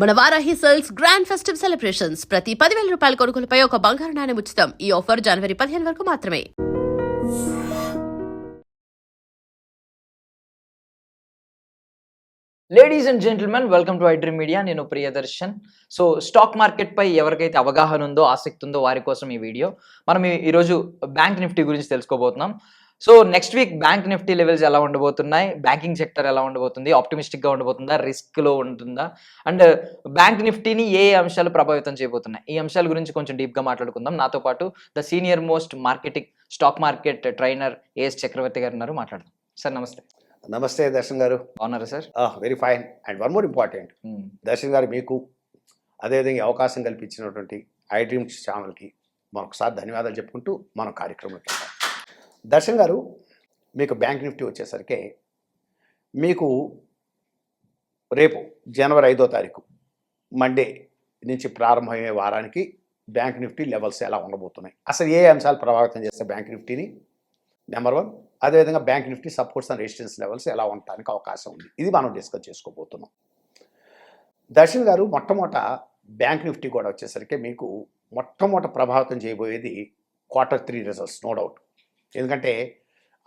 మన Varahi sales grand festive celebrations. ప్రతి పదివేల రూపాయల కొనుగోలుపై ఒక బంగారు నాణ్యం ఉచితం. ఈ ఆఫర్ జనవరి పదిహేను వరకు మాత్రమే. Ladies and gentlemen welcome to iDream media నేను ప్రియదర్శన్. సో స్టాక్ మార్కెట్ పై ఎవరికైతే అవగాహన ఉందో ఆసక్తి ఉందో వారి కోసం ఈ వీడియో. మనం ఈ- ఈరోజు బ్యాంక్ నిఫ్టీ గురించి తెలుసుకోబోతున్నాం. So next week bank Nifty levels ఎలా ఉండబోతున్నాయి? బ్యాంకింగ్ సెక్టర్ ఎలా ఉండబోతుంది? ఆప్టిమిస్టిక్గా ఉండబోతుందా? రిస్క్లో ఉంటుందా? అండ్ బ్యాంక్ నిఫ్టీని ఏ అంశాలు ప్రభావితం చేయబోతున్నాయి? ఈ అంశాల గురించి కొంచెం డీప్గా మాట్లాడుకుందాం. నాతో పాటు the senior most marketing stock market trainer A చక్రవర్తి గారు ఉన్నారు. మాట్లాడదాం. సార్ నమస్తే. నమస్తే దర్శన్ గారు. బాగున్నారా sir? Very fine. And one more important. Darshan garu మీకు అదేవిధంగా అవకాశం కల్పించినటువంటి ఐ డ్రీమ్స్ ఛానల్కి మరొకసారి ధన్యవాదాలు చెప్పుకుంటూ మనం కార్యక్రమంలోకి వెళ్దాం. దర్శన్ గారు మీకు బ్యాంక్ నిఫ్టీ వచ్చేసరికి మీకు రేపు జనవరి ఐదో తారీఖు మండే నుంచి ప్రారంభమయ్యే వారానికి బ్యాంక్ నిఫ్టీ లెవెల్స్ ఎలా ఉండబోతున్నాయి? అసలు ఏ అంశాలు ప్రభావితం చేస్తాయి బ్యాంక్ నిఫ్టీని? నెంబర్ వన్ అదేవిధంగా bank Nifty supports and resistance levels ఎలా ఉండడానికి అవకాశం ఉంది? ఇది మనం డిస్కస్ చేసుకోబోతున్నాం. దర్శన్ గారు మొట్టమొదట బ్యాంక్ నిఫ్టీ కూడా వచ్చేసరికి మీకు మొట్టమొదట ప్రభావితం చేయబోయేది quarter three results no doubt. ఎందుకంటే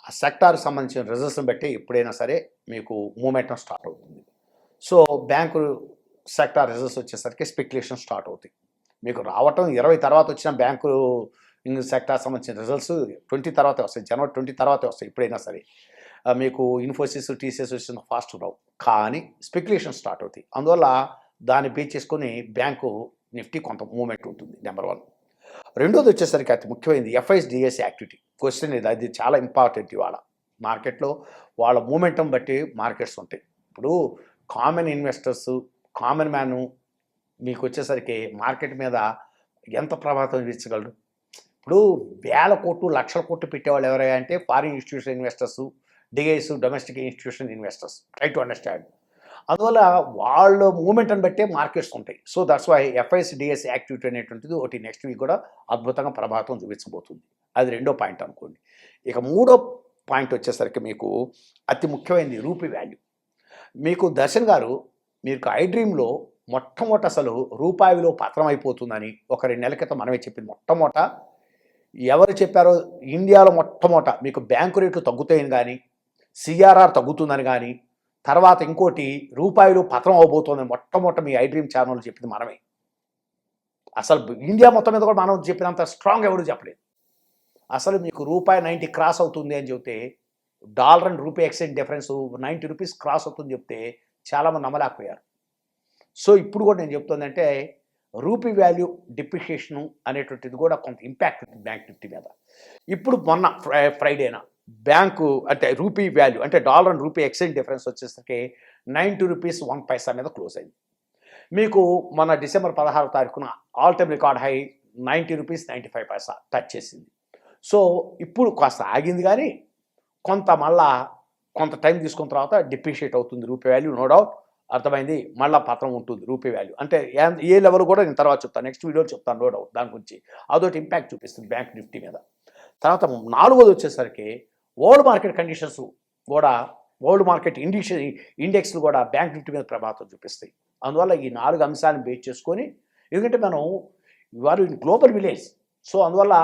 ఆ సెక్టార్ సంబంధించిన రిజల్ట్స్ని బట్టి ఎప్పుడైనా సరే మీకు మూమెంటం స్టార్ట్ అవుతుంది. సో బ్యాంకు సెక్టార్ రిజల్ట్స్ వచ్చేసరికి స్పెక్యులేషన్ స్టార్ట్ అవుతాయి. మీకు రావటం ఇరవై తర్వాత వచ్చిన బ్యాంకు సెక్టార్ సంబంధించిన రిజల్ట్స్ ట్వంటీ తర్వాతే వస్తాయి. జనవరి ట్వంటీ తర్వాతే వస్తాయి ఎప్పుడైనా సరే. మీకు ఇన్ఫోసిస్ టీసీఎస్ వచ్చిన ఫాస్ట్ రావు కానీ స్పెక్యులేషన్ స్టార్ట్ అవుతాయి. అందువల్ల దాన్ని బేస్ చేసుకొని బ్యాంకు నిఫ్టీ కొంత మూమెంట్ ఉంటుంది నెంబర్ వన్. రెండోది వచ్చేసరికి అతి ముఖ్యమైనది ఎఫ్ఐఎస్డిఎస్ యాక్టివిటీ క్వశ్చన్ ఇది అది చాలా ఇంపార్టెంట్ ఇవాళ. మార్కెట్లో వాళ్ళ మూమెంటం బట్టి మార్కెట్స్ ఉంటాయి. ఇప్పుడు కామన్ ఇన్వెస్టర్స్ కామన్ మ్యాను మీకు వచ్చేసరికి మార్కెట్ మీద ఎంత ప్రభావితం చూపించగలరు? ఇప్పుడు వేల కోట్లు లక్షల కోట్లు పెట్టేవాళ్ళు ఎవరైనా అంటే foreign institution investors DIs domestic institution investors try to understand అందువల్ల వాళ్ళ మూమెంట్ని బట్టే మార్కెట్స్ ఉంటాయి so that's why FIs DIs activity అనేటువంటిది ఒకటి నెక్స్ట్ వీక్ కూడా అద్భుతంగా ప్రభావితం చూపించబోతుంది. అది రెండో పాయింట్ అనుకోండి. ఇక మూడో పాయింట్ వచ్చేసరికి మీకు అతి ముఖ్యమైనది రూపీ వాల్యూ. మీకు దర్శన్ గారు మీకు ఐ డ్రీమ్లో మొట్టమొదట అసలు రూపాయిలో విలువ పత్రం అయిపోతుందని ఒక రెండు నెలల క్రితం మనమే చెప్పింది. మొట్టమొదట ఎవరు చెప్పారో ఇండియాలో మొట్టమొదట మీకు బ్యాంకు రేట్లు తగ్గుతాయని కానీ సిఆర్ఆర్ తగ్గుతుందని కానీ తర్వాత ఇంకోటి రూపాయలు పతనం అవబోతోందని మొట్టమొదటి మీ ఐ డ్రీమ్ ఛానల్ చెప్పింది మనమే. అసలు ఇండియా మొత్తం మీద కూడా మనం చెప్పినంత స్ట్రాంగ్ ఎవరు చెప్పలేదు. అసలు మీకు రూపాయి నైంటీ క్రాస్ అవుతుంది అని చెప్తే dollar and rupee exchange difference ninety rupees cross అవుతుంది చెప్తే చాలామంది నమ్మలేకపోయారు. సో ఇప్పుడు కూడా నేను చెప్తుందంటే రూపీ వాల్యూ డిప్రిషియేషను అనేటువంటిది కూడా కొంత ఇంపాక్ట్ బ్యాంక్ నిఫ్టీ మీద. ఇప్పుడు మొన్న ఫ్రైడేనా? బ్యాంకు అంటే రూపీ వాల్యూ అంటే dollar and rupee exchange difference వచ్చేసరికి నైంటీ రూపీస్ వన్ పైసా మీద క్లోజ్ అయింది. మీకు మన డిసెంబర్ పదహారు తారీఖున all time record high ninety rupees ninety five paisa touch చేసింది. సో ఇప్పుడు కాస్త ఆగింది కానీ కొంత మళ్ళా కొంత టైం తీసుకున్న తర్వాత డిప్రిషియేట్ అవుతుంది రూపీ వాల్యూ నో డౌట్. అర్థమైంది? మళ్ళా పత్రం ఉంటుంది రూపీ వాల్యూ. అంటే ఏ- ఏ లెవెల్ కూడా నేను తర్వాత చెప్తాను. నెక్స్ట్ వీడియోలో చెప్తాను నో డౌట్. దాని గురించి అదొకటి ఇంపాక్ట్ చూపిస్తుంది బ్యాంక్ నిఫ్టీ మీద. తర్వాత నాలుగోది వచ్చేసరికి వరల్డ్ మార్కెట్ కండిషన్స్ కూడా వరల్డ్ మార్కెట్ ఇండిక్స్ ఇండెక్స్లు కూడా బ్యాంక్ నిఫ్టీ మీద ప్రభావం చూపిస్తాయి. అందువల్ల ఈ నాలుగు అంశాలను బేస్ చేసుకొని ఎందుకంటే మనం వారు గ్లోబల్ విలేజ్ సో అందువల్ల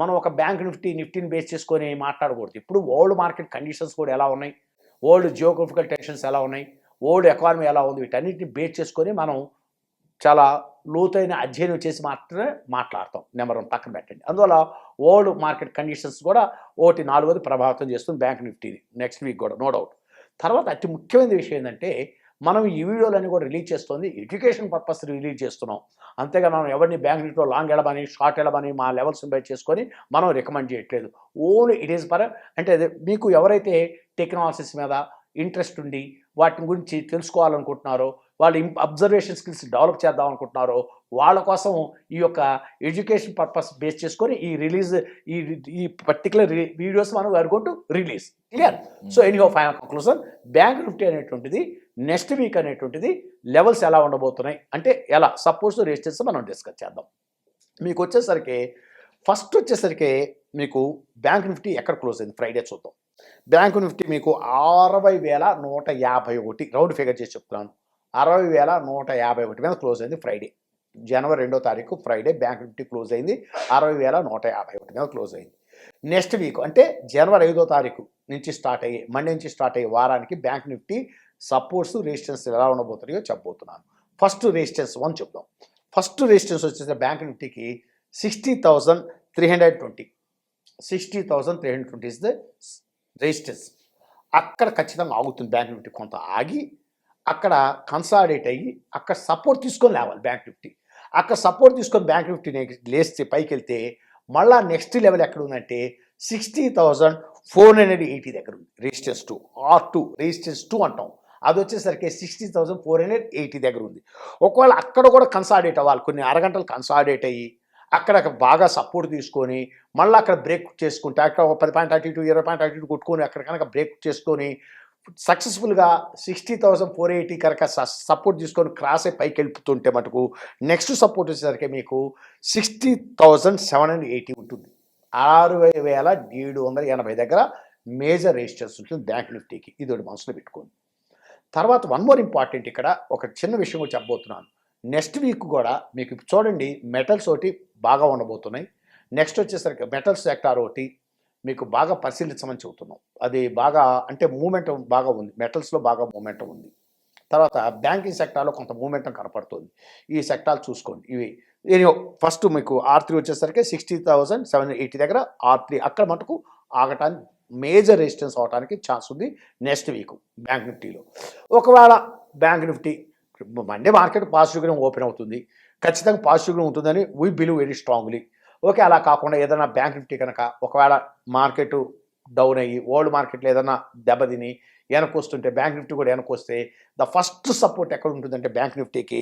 మనం ఒక బ్యాంక్ నిఫ్టీ నిఫ్టీని బేస్ చేసుకొని మాట్లాడకూడదు. ఇప్పుడు వరల్డ్ మార్కెట్ కండిషన్స్ కూడా ఎలా ఉన్నాయి? వరల్డ్ జియోగ్రఫికల్ టెన్షన్స్ ఎలా ఉన్నాయి? వరల్డ్ ఎకానమీ ఎలా ఉంది? వీటన్నిటిని బేస్ చేసుకొని మనం చాలా లోతైన అధ్యయనం చేసి మాత్రమే మాట్లాడతాం. నెంబర్ వన్ పక్కన పెట్టండి. అందువల్ల వరల్డ్ మార్కెట్ కండిషన్స్ కూడా ఒకటి నాలుగోది ప్రభావితం చేస్తుంది బ్యాంక్ నిఫ్టీని. నెక్స్ట్ వీక్ కూడా నో డౌట్. తర్వాత అతి ముఖ్యమైన విషయం ఏంటంటే మనం ఈ వీడియోలన్నీ కూడా రిలీజ్ చేస్తుంది ఎడ్యుకేషన్ పర్పస్ రిలీజ్ చేస్తున్నాం. అంతేగా మనం ఎవరిని బ్యాంక్ నిఫ్టీలో లాంగ్ వెళ్ళమని షార్ట్ వెళ్ళమని మా లెవెల్స్ బై చేసుకొని మనం రికమెండ్ చేయట్లేదు. ఓన్లీ ఇట్ ఈస్ పర్ అంటే మీకు ఎవరైతే టెక్నాలజీస్ మీద ఇంట్రెస్ట్ ఉండి వాటి గురించి తెలుసుకోవాలనుకుంటున్నారో వాళ్ళు అబ్జర్వేషన్ స్కిల్స్ డెవలప్ చేద్దాం అనుకుంటున్నారో వాళ్ళ కోసం ఈ యొక్క ఎడ్యుకేషన్ పర్పస్ బేస్ చేసుకొని ఈ రిలీజ్ ఈ ఈ పర్టికులర్ వీడియోస్ మనం వరకు release clear so anyhow final conclusion bank Nifty అనేటువంటిది నెక్స్ట్ వీక్ అనేటువంటిది లెవెల్స్ ఎలా ఉండబోతున్నాయి? అంటే ఎలా? సపోజ్ రెజిస్టెన్స్ మనం డిస్కస్ చేద్దాం. మీకు వచ్చేసరికి ఫస్ట్ వచ్చేసరికి మీకు బ్యాంక్ నిఫ్టీ ఎక్కడ క్లోజ్ అయింది? ఫ్రైడే చూద్దాం. బ్యాంక్ నిఫ్టీ మీకు అరవై వేల నూట యాభై ఒకటి రౌండ్ ఫిగర్ చేసి చెప్తున్నాను. అరవై వేల నూట యాభై ఒకటి మీద క్లోజ్ అయింది ఫ్రైడే జనవరి రెండో తారీఖు ఫ్రైడే బ్యాంక్ నిఫ్టీ క్లోజ్ అయింది. అరవై వేల నూట యాభై ఒకటి మీద క్లోజ్ అయింది. నెక్స్ట్ వీక్ అంటే జనవరి ఐదో తారీఖు నుంచి స్టార్ట్ అయ్యే మండే నుంచి స్టార్ట్ అయ్యే వారానికి బ్యాంక్ నిఫ్టీ సపోర్ట్స్ రెసిస్టెన్స్ ఎలా ఉండబోతున్నాయో చెప్పబోతున్నాను. ఫస్ట్ రెసిస్టెన్స్ వన్ చెప్దాం. ఫస్ట్ రెసిస్టెన్స్ వచ్చేసి bank నిఫ్టీకి sixty thousand three hundred twenty sixty thousand three hundred twenty is the resistance అక్కడ ఖచ్చితంగా ఆగుతుంది బ్యాంక్ నిఫ్టీ కొంత ఆగి అక్కడ కన్సాలిడేట్ అయ్యి అక్కడ సపోర్ట్ తీసుకొని లేవాలి బ్యాంక్ నిఫ్టీ అక్కడ సపోర్ట్ తీసుకొని బ్యాంక్ నిఫ్టీ లేస్తే పైకి వెళ్తే మళ్ళా నెక్స్ట్ లెవెల్ ఎక్కడ ఉందంటే sixty thousand four hundred eighty దగ్గర ఉంది. Resistance two or two resistance two అంటాం. అది వచ్చేసరికి sixty thousand four hundred eighty దగ్గర ఉంది. ఒకవేళ అక్కడ కూడా కన్సాలిడేట్ అవ్వాలి. కొన్ని అరగంటలు కన్సాలిడేట్ అయ్యి అక్కడ బాగా సపోర్ట్ తీసుకొని మళ్ళీ అక్కడ బ్రేక్ చేసుకుంటే అక్కడ ఒక పది పాయింట్ అటు ఇటు ఇరవై పాయింట్ అటు ఇటు కొట్టుకొని అక్కడ కనుక బ్రేక్ చేసుకొని సక్సెస్ఫుల్గా సిక్స్టీ థౌసండ్ ఫోర్ ఎయిటీ కనుక సపోర్ట్ తీసుకొని క్రాస్ అయి పైకి వెళ్ళిపోతుంటే మటుకు నెక్స్ట్ సపోర్ట్ వచ్చేసరికి మీకు sixty thousand seven hundred eighty ఉంటుంది. ఆరు వేల ఏడు వందల ఎనభై దగ్గర మేజర్ రెజిస్టర్స్ ఉంటుంది బ్యాంక్ నిఫ్టీకి ఇది ఒకటి మనసులో పెట్టుకోండి. తర్వాత వన్ మోర్ ఇంపార్టెంట్ ఇక్కడ ఒక చిన్న విషయం కూడా చెప్పబోతున్నాను. నెక్స్ట్ వీక్ కూడా మీకు ఇప్పుడు చూడండి మెటల్స్ ఒకటి బాగా ఉండబోతున్నాయి. నెక్స్ట్ వచ్చేసరికి మెటల్స్ సెక్టార్ ఒకటి మీకు బాగా పరిశీలించమని చెబుతున్నాం. అది బాగా అంటే మూమెంట్ బాగా ఉంది. మెటల్స్లో బాగా మూమెంటం ఉంది. తర్వాత బ్యాంకింగ్ సెక్టార్లో కొంత మూమెంటం కనపడుతుంది. ఈ సెక్టార్ చూసుకోండి. ఇవి నేను ఫస్ట్ మీకు ఆర్ త్రీ వచ్చేసరికి సిక్స్టీ థౌసండ్ సెవెన్ ఎయిటీ దగ్గర ఆర్ త్రీ అక్కడ మటుకు ఆగటానికి మేజర్ రెసిస్టెన్స్ అవడానికి ఛాన్స్ ఉంది నెక్స్ట్ వీక్ బ్యాంక్ నిఫ్టీలో ఒకవేళ బ్యాంక్ నిఫ్టీ మండే మార్కెట్ పాజిటివ్గానే ఓపెన్ అవుతుంది. ఖచ్చితంగా పాజిటివ్గా ఉంటుందని we believe very strongly okay అలా కాకుండా ఏదైనా బ్యాంక్ నిఫ్టీ కనుక ఒకవేళ మార్కెట్ డౌన్ అయ్యి ఓల్డ్ మార్కెట్లో ఏదైనా దెబ్బతిని వెనకొస్తుంటే బ్యాంక్ నిఫ్టీ కూడా వెనకొస్తే ద ఫస్ట్ సపోర్ట్ ఎక్కడ ఉంటుందంటే bank నిఫ్టీకి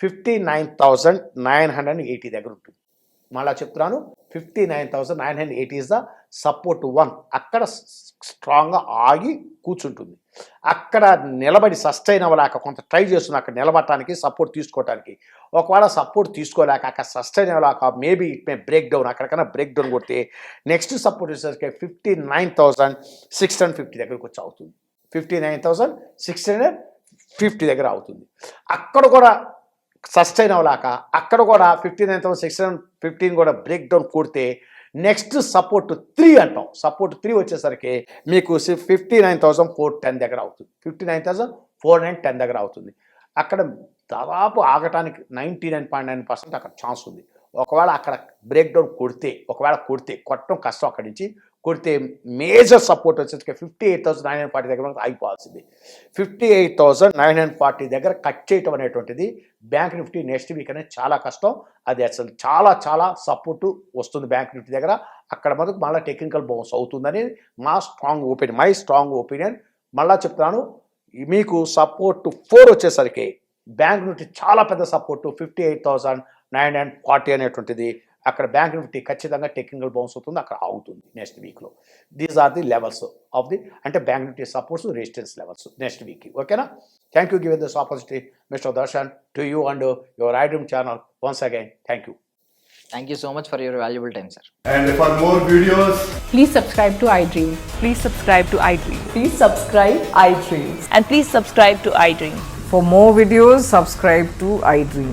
fifty nine thousand nine hundred eighty దగ్గర ఉంటుంది. మళ్ళీ చెప్తున్నాను. Fifty nine thousand nine hundred eighty is the support one అక్కడ స్ట్రాంగ్గా ఆగి కూర్చుంటుంది. అక్కడ నిలబడి సస్టైన్ అవ్వలేక కొంత ట్రై చేస్తుంది అక్కడ నిలబడటానికి సపోర్ట్ తీసుకోవడానికి ఒకవేళ సపోర్ట్ తీసుకోలేక అక్కడ sustain అవ్వలేక maybe it may break down అక్కడికైనా break down కొడితే నెక్స్ట్ సపోర్ట్ వచ్చేసరికి fifty nine thousand six hundred fifty దగ్గరకు వచ్చి అవుతుంది. Fifty nine thousand six hundred fifty దగ్గర అవుతుంది. అక్కడ కూడా సస్టైన్ అవ్వలేక అక్కడ కూడా fifty nine thousand six hundred fifteen కూడా బ్రేక్ డౌన్ కొడితే నెక్స్ట్ సపోర్ట్ త్రీ అంటాం. సపోర్ట్ త్రీ వచ్చేసరికి మీకు fifty nine thousand four ten దగ్గర అవుతుంది. Fifty nine thousand four nine ten దగ్గర అవుతుంది. అక్కడ దాదాపు ఆగటానికి ninety nine point nine percent అక్కడ ఛాన్స్ ఉంది. ఒకవేళ అక్కడ బ్రేక్ డౌన్ కొడితే ఒకవేళ కొడితే కొట్టడం కష్టం అక్కడి నుంచి కొడితే మేజర్ సపోర్ట్ వచ్చేసరికి fifty eight thousand nine hundred forty దగ్గర మనకు ఆగిపోవాల్సింది. Fifty eight thousand nine hundred forty దగ్గర కట్ చేయటం అనేటువంటిది బ్యాంక్ నిఫ్టీ నెక్స్ట్ వీక్ అనేది చాలా కష్టం. అది అసలు చాలా చాలా సపోర్టు వస్తుంది బ్యాంక్ నిఫ్టీ దగ్గర. అక్కడ మనకు మళ్ళీ టెక్నికల్ బౌన్స్ అవుతుందని మా strong opinion my strong opinion మళ్ళీ చెప్తాను మీకు సపోర్ట్ ఫోర్ వచ్చేసరికి బ్యాంక్ నిఫ్టీ చాలా పెద్ద support fifty eight thousand nine and forty అనేటువంటిది అక్కడ బ్యాంక్ నిఫ్టీ ఖచ్చితంగా టెక్నికల్ బౌన్స్ అవుతుంది అక్కడ ఆగుతుంది నెక్స్ట్ వీక్లో these are the levels of the అంటే bank Nifty supports resistance levels next week ఓకేనా thank you given this opportunity mister Darshan to you and your iDream channel once again thank you thank you so much for your valuable time sir And for more videos, Please subscribe to iDream. Please subscribe to iDream. Please subscribe iDream. And please subscribe to iDream. For more videos, subscribe to iDream.